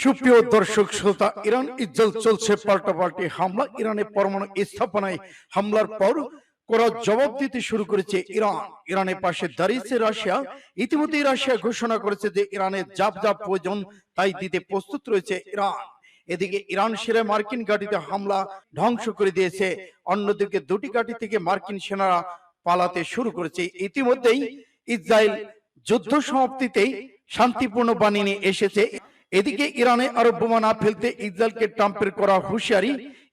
সুপ্রিয় দর্শক শ্রোতা, ইরান ইজ্জল চলছে পাল্টাপাল্টি হামলা। ইরানে পরমাণু স্থাপনায় হামলার পর করা জবাব দিতে শুরু করেছে ইরান। ইরানের পাশে দাঁড়িয়েছে রাশিয়া। ইতিমধ্যে রাশিয়া ঘোষণা করেছে যে ইরানের জাপ জাপ প্রয়োজন তাই দিতে প্রস্তুত রয়েছে ইরান। এদিকে ইরান সেরে মার্কিন ঘাঁটিতে হামলা ধ্বংস করে দিয়েছে। অন্যদিকে দুটি ঘাঁটি থেকে মার্কিন সেনারা পালাতে শুরু করেছে। ইতিমধ্যেই ইসরায়েল যুদ্ধ সমাপ্তিতেই শান্তিপূর্ণ বাণী নিয়ে এসেছে। এদিকে ইরানে আরও বোমা না ফেলতে ইসরায়েলকে ট্রাম্পের করা হুঁশিয়ারি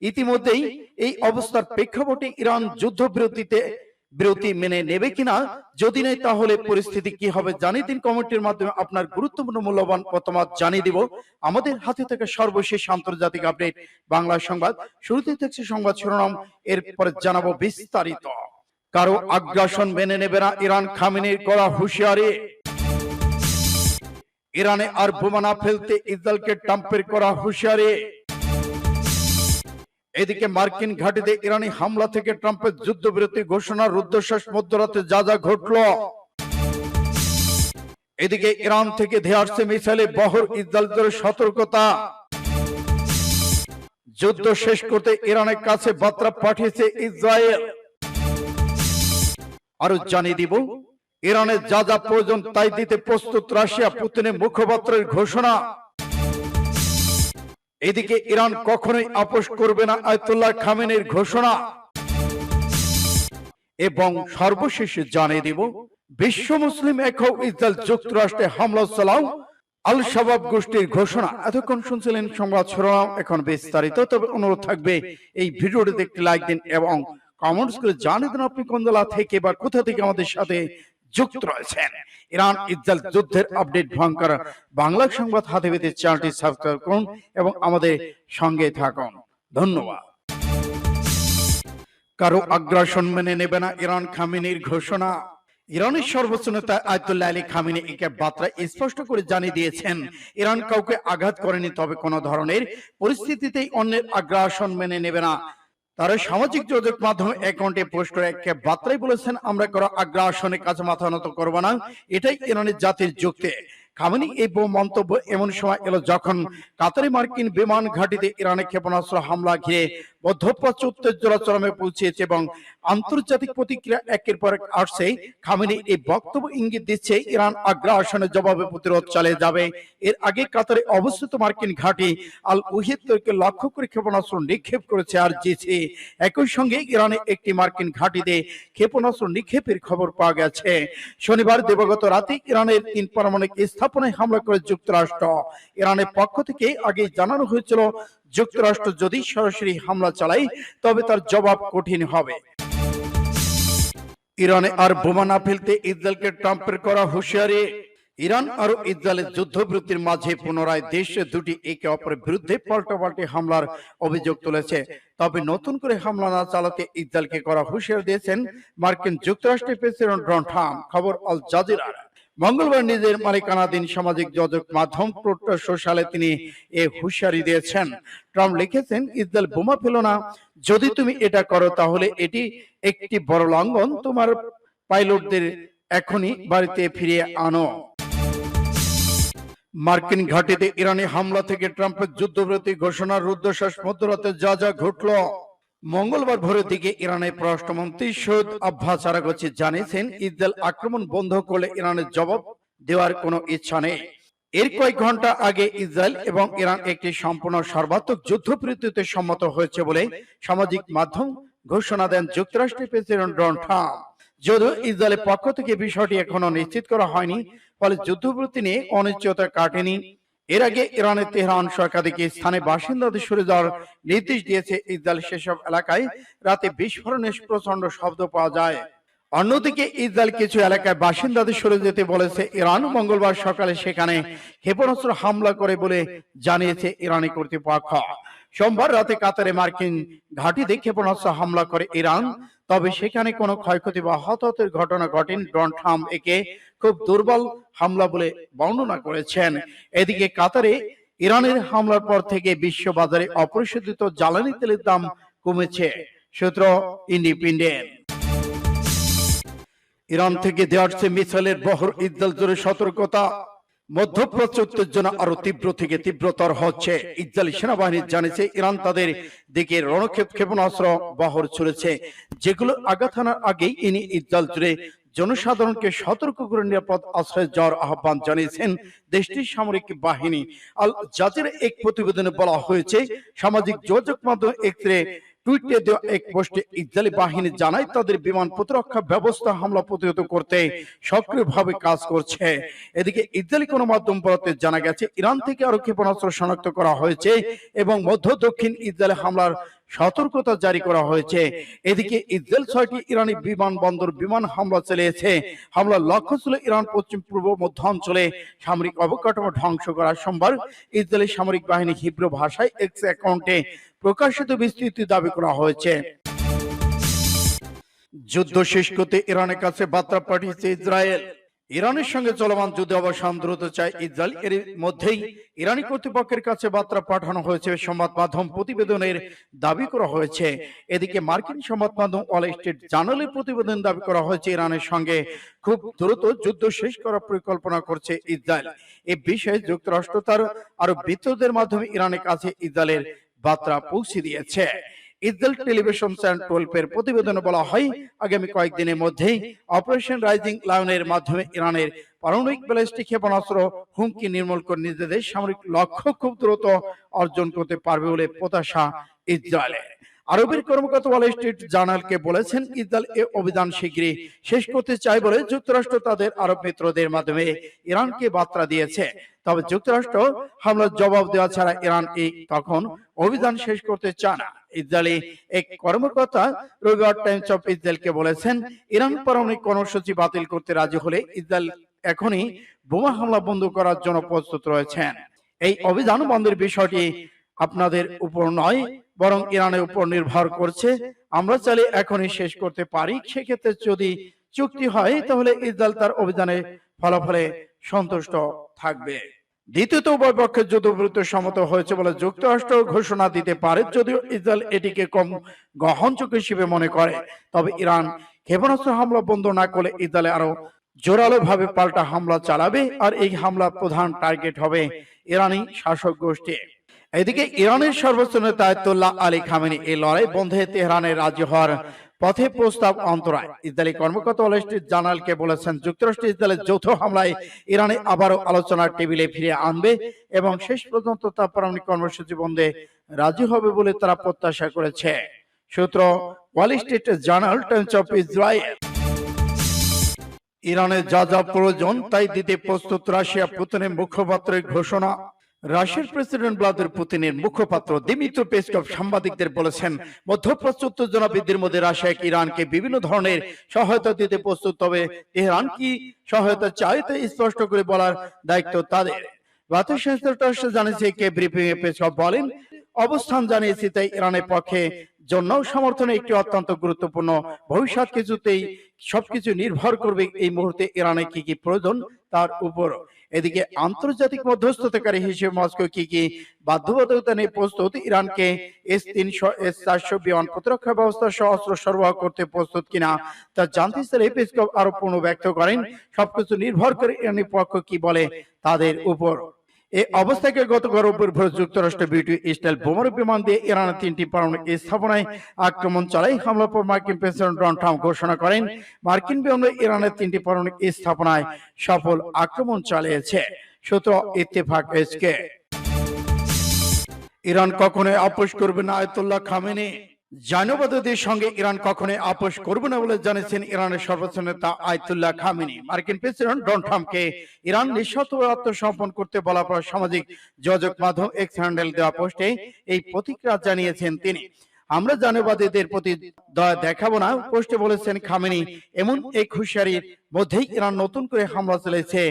ইতিমধ্যেই এই অবস্থার প্রেক্ষাপটে ইরান যুদ্ধবিরতিতে বিরতি মেনে নেবে কিনা, যদি নেই তাহলে পরিস্থিতি কি হবে জানিয়ে দিন কমেন্টের মাধ্যমে আপনার গুরুত্বপূর্ণ মূল্যবান মতামত জানিয়ে দিব। আমাদের হাতে থেকে সর্বশেষ আন্তর্জাতিক আপডেট, বাংলা সংবাদ। শুরুতে থাকছে সংবাদ শিরোনাম, এরপর জানাব বিস্তারিত। কারও আগ্রাসন মেনে নেবে না ইরান, খামিনের করা হুঁশিয়ারি। ইরানে আর বোমা না ফেলতে ইসরায়েলকে ট্রাম্পের করা হুঁশিয়ারি। এদিকে মার্কিন ঘাটিতে ইরানি হামলা থেকে ট্রাম্পের যুদ্ধবিরতি ঘোষণার রুদ্ধশ্বাস মধ্যরাতে যা যা ঘটল। এদিকে ইরান থেকে ধেয়ে মিসাইলে বহর ইসরায়েলের সতর্কতা। যুদ্ধ শেষ করতে ইরানের কাছে বার্তা পাঠিয়েছে ইসরায়েল। আরও জানিয়ে দিব ইরানের যা যা প্রয়োজন তাই দিতে প্রস্তুত রাশিয়া পুতিনের মুখপাত্রের ঘোষণা। এদিকে ইরান কখনোই আপোষ করবে না আয়তুল্লাহ খামেনের ঘোষণা। এবং সর্বশেষে জানিয়ে দিব, বিশ্ব মুসলিম একক ইসরায়েল যুক্তরাষ্ট্রে হামলা চালাও আল শাবাব গোষ্ঠীর ঘোষণা। এতক্ষণ শুনছিলেন সংবাদ শিরোনাম, এখন বিস্তারিত, তবে অনুরোধ থাকবে এই ভিডিওটিতে একটি লাইক দিন এবং কমেন্টস করে জানিয়ে দিন আপনি কোন জেলা থেকে বা কোথা থেকে আমাদের সাথে যুক্ত রয়েছেন। ইরান ইসরায়েল যুদ্ধের আপডেট ভয়ঙ্কর। বাংলা সংবাদ হাতে পেতে চ্যানেলটি সাবস্ক্রাইব করুন এবং আমাদের সঙ্গে থাকুন। ধন্যবাদ। কারও আগ্রাসন মেনে নেবে না ইরান খামিনির ঘোষণা। ইরানের সর্বোচ্চ নেতা আয়তুল্লাহ আলী খামিনি একে বার্তা স্পষ্ট করে জানিয়ে দিয়েছেন, ইরান কাউকে আঘাত করেনি তবে কোনো ধরনের পরিস্থিতিতেই অন্যের আগ্রাসন মেনে নেবে না। তারা সামাজিক যোগাযোগ মাধ্যমে অ্যাকাউন্টে পোস্ট করে একে বার্তায় বলেছেন, আমরা কোনো আগ্রাসনের কাছে মাথা নত করব না। এটাই ইরানের জাতির যুক্তি। খামেনি এই মন্তব্য এমন সময় এলো যখন কাতারি মার্কিন বিমান ঘাটিতে ইরানের ক্ষেপণাস্ত্র হামলা ঘিরে মধ্যপ্রাচ্য উত্তেজনা চরমে পৌঁছেছে এবং আন্তর্জাতিক প্রতিক্রিয়া একের পর এক আসছে। এই বক্তব্য ইঙ্গিত দিচ্ছে, ইরান আগ্রাসনের জবাবে প্রতিরোধ চালিয়ে যাবে। এর আগে কাতারে অবস্থিত মার্কিন ঘাঁটি আল উহিদকে লক্ষ্য করে ক্ষেপণাস্ত্র নিক্ষেপ করেছে আর জিছে একই সঙ্গে ইরানে একটি মার্কিন ঘাঁটিতে ক্ষেপণাস্ত্র নিক্ষেপের খবর পাওয়া গেছে। শনিবার দিবাগত রাতে ইরানের তিন পারমাণবিক স্থাপনায় হামলা করে যুক্তরাষ্ট্র। ইরানের পক্ষ থেকে আগে জানানো হয়েছিল যুক্তরাষ্ট্র যদি সরাসরি হামলা চালায়, তবে তার জবাব কঠিন হবে। ইরানে আর বোমা না ফেলতে ইসরায়েলকে ট্রাম্পের করা হুঁশিয়ারি। ইরান আর ইসরায়েলের যুদ্ধবিরতির মাঝে পুনরায় দেশে দুটি একে অপরের বিরুদ্ধে পাল্টাপাল্টি হামলার অভিযোগ তুলেছে। তবে নতুন করে হামলা না চালাতে ইসরায়েলকে করা হুঁশিয়ারি দিয়েছেন মার্কিন যুক্তরাষ্ট্রের প্রেসিডেন্ট ডোনাল্ড ট্রাম্প। খবর আল জাজিরার। মঙ্গলবার নিজের মালিকানাধীন সামাজিক যোগাযোগ মাধ্যম সোশ্যালে তিনি এ হুঁশিয়ারি দিয়েছেন। ট্রাম্প লিখেছেন, ইসরায়েল বোমা ফেলো না। যদি তুমি এটা করো, তাহলে এটি একটি বড় লঙ্ঘন। তোমার পাইলটদের এখনই বাড়িতে ফিরিয়ে আনো। মার্কিন ঘাটিতে ইরানি হামলা থেকে ট্রাম্পের যুদ্ধবিরতি ঘোষণার রুদ্ধশ্বাস মধ্যরাতে যা যা ঘটল। মঙ্গলবার ভোরের দিকে ইরানের পররাষ্ট্রমন্ত্রী সৈয়দ আব্বাস আরাগচি জানিয়েছেন ইসরায়েল আক্রমণ বন্ধ করলে ইরানের জবাব দেওয়ার কোনো ইচ্ছা নেই। এর কয়েক ঘণ্টা আগে ইসরায়েল এবং ইরান একটি সম্পূর্ণ সর্বাত্মক যুদ্ধবিরতিতে সম্মত হয়েছে বলে সামাজিক মাধ্যম ঘোষণা দেন যুক্তরাষ্ট্রের প্রেসিডেন্ট ডোনাল্ড ট্রাম্প। যদিও ইসরায়েলের পক্ষ থেকে বিষয়টি এখনও নিশ্চিত করা হয়নি, ফলে যুদ্ধবিরতি নিয়ে অনিশ্চয়তা কাটেনি এর আগে ইরানের তেহরান সহ একাধিক স্থানে বাসিন্দাদের সরে যাওয়ার নির্দেশ দিয়েছে ইসরায়েল সেসব এলাকায়। রাতে বিস্ফোরণের প্রচণ্ড শব্দ পাওয়া যায়। অন্যদিকে ইসরায়েল কিছু এলাকায় বাসিন্দাদের সরে যেতে বলেছে ইরান। মঙ্গলবার সকালে সেখানে ক্ষেপণাস্ত্র হামলা করে বলে জানিয়েছে ইরানি কর্তৃপক্ষ। সোমবার রাতে কাতারে মার্কিন ঘাঁটিতে ক্ষেপণাস্ত্র হামলা করে ইরান। তবে সেখানে কোনো ক্ষয়ক্ষতি বা হতাহতের ঘটনা ঘটেনি। ডোনাল্ড ট্রাম্প একে খুব দুর্বল হামলা বলে বর্ণনা করেছেন। এদিকে কাতারে ইরানের হামলার পর থেকে বিশ্ব বাজারে অপরিশোধিত জ্বালানি তেলের দাম কমেছে। সূত্র ইন্ডিপেন্ডেন্ট। ইরান থেকে দেওয়া হচ্ছে মিসাইলের বহর ইসরায়েল জোরে সতর্কতা। মধ্যপ্রাচ্য উত্তেজনা আরও তীব্র থেকে তীব্রতর হচ্ছে। ইসরায়েলি সেনাবাহিনী জানিয়েছে, ইরান তাদের দিকে রণক্ষেপ ক্ষেপণাস্ত্র বহর চলেছে যেগুলো আঘাত হানার আগেই ইনি ইসরায়েল জুড়ে জনসাধারণকে সতর্ক করে নিরাপদ আশ্রয়ে যাওয়ার আহ্বান জানিয়েছেন দেশটির সামরিক বাহিনী। আল জাজির এক প্রতিবেদনে বলা হয়েছে, সামাজিক যোগাযোগ মাধ্যম এক্সরে টুইটে দেওয়া এক পোস্টে ইসরায়েলি বাহিনী জানায়, তাদের বিমান প্রতিরক্ষা ব্যবস্থা হামলা প্রতিহত করতে সক্রিয়ভাবে কাজ করছে। এদিকে ইসরায়েলি গণমাধ্যম বরাতে জানা গেছে, ইরান থেকে আরও ক্ষেপণাস্ত্র শনাক্ত করা হয়েছে এবং মধ্য দক্ষিণ ইসরায়েলে হামলার সতর্কতা জারি করা হয়েছে। এদিকে ইসরায়েল ছয়টি ইরানি বিমানবন্দর বিমান হামলা চালিয়েছে। হামলার লক্ষ্য ছিল ইরান পশ্চিম পূর্ব মধ্য অঞ্চলে সামরিক অবকাঠামো ধ্বংস করা সোমবার ইসরায়েলি সামরিক বাহিনী হিব্রু ভাষায় এক্স অ্যাকাউন্টে প্রকাশিত বিস্তৃতি দাবি করা হয়েছে। যুদ্ধ শেষ করতে ইরানের কাছে বার্তা পাঠিয়েছে ইসরায়েল। ইরানের সঙ্গে চলমান যুদ্ধ অবসান দ্রুত চায় ইসরায়েল। এর মধ্যেই ইরানি কর্তৃপক্ষের কাছে বার্তা পাঠানো হয়েছে। সংবাদ মাধ্যম প্রতিবেদনের দাবি করা হয়েছে। এদিকে মার্কিন সংবাদ মাধ্যম ওয়াল স্ট্রিট জার্নালের প্রতিবেদন দাবি করা হয়েছে ইরানের সঙ্গে খুব দ্রুত যুদ্ধ শেষ করার পরিকল্পনা করছে ইসরায়েল। এ বিষয়ে যুক্তরাষ্ট্র তার আরও বিদ্যুতের মাধ্যমে ইরানের কাছে ইসরায়েলের বার্তা পৌঁছে দিয়েছে। ইসরায়েল টেলিভিশন চ্যানেল টুয়েলভের প্রতিবেদনে বলা হয় আগামী কয়েকদিনের মধ্যেই অপারেশন রাইজিং লায়নের মাধ্যমে ইরানের পারমাণবিক ব্যালিস্টিক ক্ষেপণাস্ত্র হুমকি নির্মূল করে নিজেদের সামরিক লক্ষ্য খুব দ্রুত অর্জন করতে পারবে বলে প্রত্যাশা ইসরায়েলের। আরবের কর্মকর্তা ওয়াল স্ট্রিট জার্নালকে বলেছেন, ইসরায়েল এ অভিযান শীঘ্রই শেষ করতে চায় বলে যুক্তরাষ্ট্র তাদের আরব মিত্রদের মাধ্যমে ইরানকে বার্তা দিয়েছে। তবে যুক্তরাষ্ট্র হামলার জবাব দেওয়া ছাড়া ইরান এই তখন অভিযান শেষ করতে চায় না। ইসরায়েলি এক কর্মকর্তা রবিবার টাইমস অফ ইসরায়েলকে বলেছেন, ইরান পারমাণবিক কর্মসূচি বাতিল করতে রাজি হলে ইসরায়েল এখনই বোমা হামলা বন্ধ করার জন্য প্রস্তুত রয়েছেন। এই অভিযান বন্ধের বিষয়টি আপনাদের উপর নয় বরং ইরানের উপর নির্ভর করছে। আমরা চাইলে এখনই শেষ করতে পারি। সেক্ষেত্রে যদি চুক্তি হয়, তাহলে ইসরায়েল তার অভিযানে ফলাফলে সন্তুষ্ট থাকবে। দ্বিতীয়ত, উভয় পক্ষের যুদ্ধবিরতি সম্মত হয়েছে বলে যুক্তরাষ্ট্র ঘোষণা দিতে পারে। যদিও ইসরায়েল এটিকে কম গ্রহণযোগ্য হিসেবে মনে করে, তবে ইরান ক্ষেপণাস্ত্র হামলা বন্ধ না করলে ইসরায়েল আরও জোরালো ভাবে পাল্টা হামলা চালাবে। আর এই হামলা প্রধান টার্গেট হবে ইরানি শাসক গোষ্ঠী। এদিকে ইরানের সর্বোচ্চ নেতা আয়তুল্লাহ আলী খামেনি এই লড়াই বন্ধে তেহরানে রাজি হওয়ার পথে প্রস্তাব অন্তরায়। ইসরায়েলি কর্মকর্তা ওয়াল স্ট্রিট জার্নালকে বলেছেন যুক্তরাষ্ট্র ইসরায়েলের যৌথ হামলায় ইরানে আবারও আলোচনার টেবিলে ফিরে আনবে এবং শেষ পর্যন্ত তা পারমাণবিক কর্মসূচি বন্ধে রাজি হবে বলে তারা প্রত্যাশা করেছে। সূত্র wall street journal times of Israel. ইরানের যা যা প্রয়োজন তাই দিতে প্রস্তুত রাশিয়া পুতিনের মুখপাত্রের ঘোষণা। রাশিয়ার প্রেসিডেন্ট ভ্লাদিমির পুতিনের মুখপাত্র দিমিত্র পেসকভ সাংবাদিকদের বলেছেন মধ্যপ্রাচ্য উত্তেজনা মধ্যে রাশিয়া ইরানকে বিভিন্ন ধরনের সহায়তা দিতে প্রস্তুত, তবে তেহরান কি সহায়তা চায় তা স্পষ্ট করে বলার দায়িত্ব তাদের। সংস্থা জানিয়েছে, কে ব্রিফিং এ পেসকভ বলেন, অবস্থান জানিয়েছি তাই ইরানের পক্ষে জন্য সমর্থনে একটি অত্যন্ত গুরুত্বপূর্ণ ভবিষ্যৎ কিছুতেই সবকিছু নির্ভর করবে এই মুহূর্তে ইরানে কি কি প্রয়োজন তার উপর এদিকে আন্তর্জাতিক মধ্যস্থতাকারী হিসেবে মস্কো কি কি বাধ্যবাধকতা নিয়ে প্রস্তুত? ইরানকে এস তিনশো এস চারশো বিমান প্রতিরক্ষা ব্যবস্থা সহ অস্ত্র সরবরাহ করতে প্রস্তুত কিনা তা জানতে চাইলে পেসকপ আরও পূর্ণ ব্যক্ত করেন। সবকিছু নির্ভর করে ইরানি পক্ষ কি বলে তাদের উপর। এই অবস্থাকে গতকাল উপর যুক্তরাষ্ট্র বিউটি স্টাইল বোমারু বিমান দিয়ে ইরানের তিনটি পারমাণবিক স্থাপনায় আক্রমণ চালায় হামলার পর মার্কিন প্রেসিডেন্ট ডোনাল্ড ট্রাম্প ঘোষণা করেন মার্কিন বিমান ইরানের তিনটি পারমাণবিক স্থাপনায় সফল আক্রমণ চালিয়েছে। সূত্র ইত্তেফাক এসকে ইরান কখনোই আপোষ করবে না আয়তুল্লাহ খামেনি। জাইনবাদীদের সঙ্গে ইরান কখনোই আপোষ করবে না বলে জানিয়েছেন ইরানের সর্বোচ্চ নেতা আয়তুল্লাহ খামেনি। মার্কিন প্রেসিডেন্ট ডোনাল্ড ট্রাম্পকে ইরান নিঃশর্ত আত্মসমর্পণ করতে বলার পর সামাজিক যোগাযোগ মাধ্যম এক্স হ্যান্ডেল দেওয়া পোস্টে এই প্রতিক্রিয়া জানিয়েছেন তিনি। আমরা জানুবাদীদের প্রতি দয়া দেখাবো না, পোস্টে বলেছেন খামেনি, এমন এক হুঁশিয়ারির মধ্যেই ইরান নতুন করে হামলা চলেছে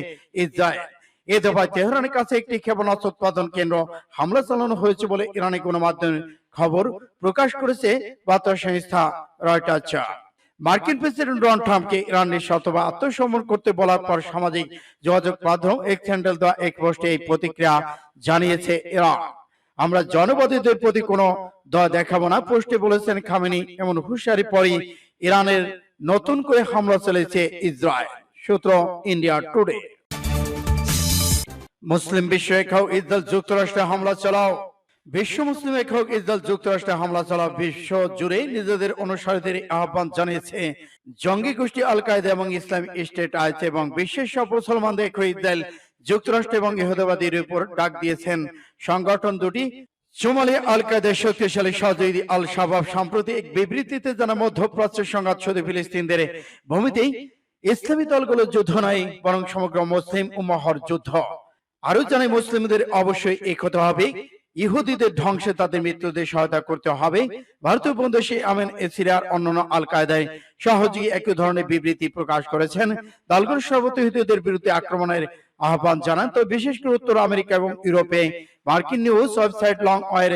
ইসরায়েল। এ দফায় তেহরানের কাছে একটি ক্ষেপণাস্ত্র উৎপাদন কেন্দ্র হামলা চালানো হয়েছে বলে ইরানি গণমাধ্যমে খবর প্রকাশ করেছে বার্তা সংস্থা রয়টার্স। মার্কিন প্রেসিডেন্ট ডোনাল্ড ট্রাম্পকে ইরানের শতবা আত্মসমর্পণ করতে বলার পর সামাজিক যোগাযোগ মাধ্যম এক্স হ্যান্ডেল দেওয়া এক পোস্টে এই প্রতিক্রিয়া জানিয়েছে ইরান আমরা জনবাদীদের প্রতি কোনো দয়া দেখাবো না, পোস্টে বলেছেন খামেনি এমন হুঁশিয়ারি পরই ইরানের নতুন করে হামলা চলেছে ইসরায়েল। সূত্র ইন্ডিয়া টুডে। মুসলিম বিশ্ব ইসরায়েল যুক্তরাষ্ট্রে হামলা চালাও। বিশ্ব মুসলিম একক ইসরায়েল যুক্তরাষ্ট্রে হামলা চালাও বিশ্ব জুড়ে নিজেদের অনুসারীদের আহ্বান জানিয়েছে। জঙ্গি গোষ্ঠী আল কায়দা এবং ইসলাম স্টেট আইছে এবং বিশ্বের সব মুসলমানদের ইসরায়েল যুক্তরাষ্ট্র এবং ইহুদাবাদীর উপর ডাক দিয়েছেন। সংগঠন দুটি সোমালি আল কায়দার শক্তিশালী সহযোগী আল শাবাব সম্প্রতি এক বিবৃতিতে জানা মধ্যপ্রাচ্যের সংঘাত শুধু ফিলিস্তিনদের ভূমিতেই ইসলামী দলগুলো যুদ্ধ নয়, বরং সমগ্র মুসলিম উম্মাহর যুদ্ধ। আরও জানাই মুসলিমদের অবশ্যই এক হবে। ইহুদিদের ধ্বংসে তাদের মৃত্যুদের সহায়তা করতে হবে। ভারতীয় বন্ধুশী আমেন এসিরিয়ার অন্যান্য আল কায়দায় সহযোগী একই ধরনের বিবৃতি প্রকাশ করেছেন। দলগুলো সর্বত ইহুদিদের বিরুদ্ধে আক্রমণের আহ্বান জানান। তো বিশেষ করে উত্তর আমেরিকা এবং ইউরোপে মার্কিন নিউজ ওয়েবসাইট লং ওয়ের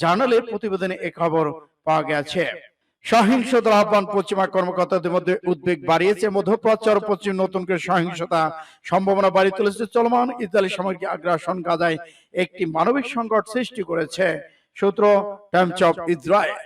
জার্নালের প্রতিবেদনে এ খবর পাওয়া গেছে। সহিংসতার আহ্বান পশ্চিমা কর্মকর্তাদের মধ্যে উদ্বেগ বাড়িয়েছে, মধ্যপ্রাচ্য আর পশ্চিম নতুন করে সহিংসতা সম্ভাবনা বাড়িয়ে তুলেছে। চলমান ইসরায়েলি সামরিক আগ্রাসন গাজায় একটি মানবিক সংকট সৃষ্টি করেছে। সূত্র টাইমস অফ ইসরায়েল।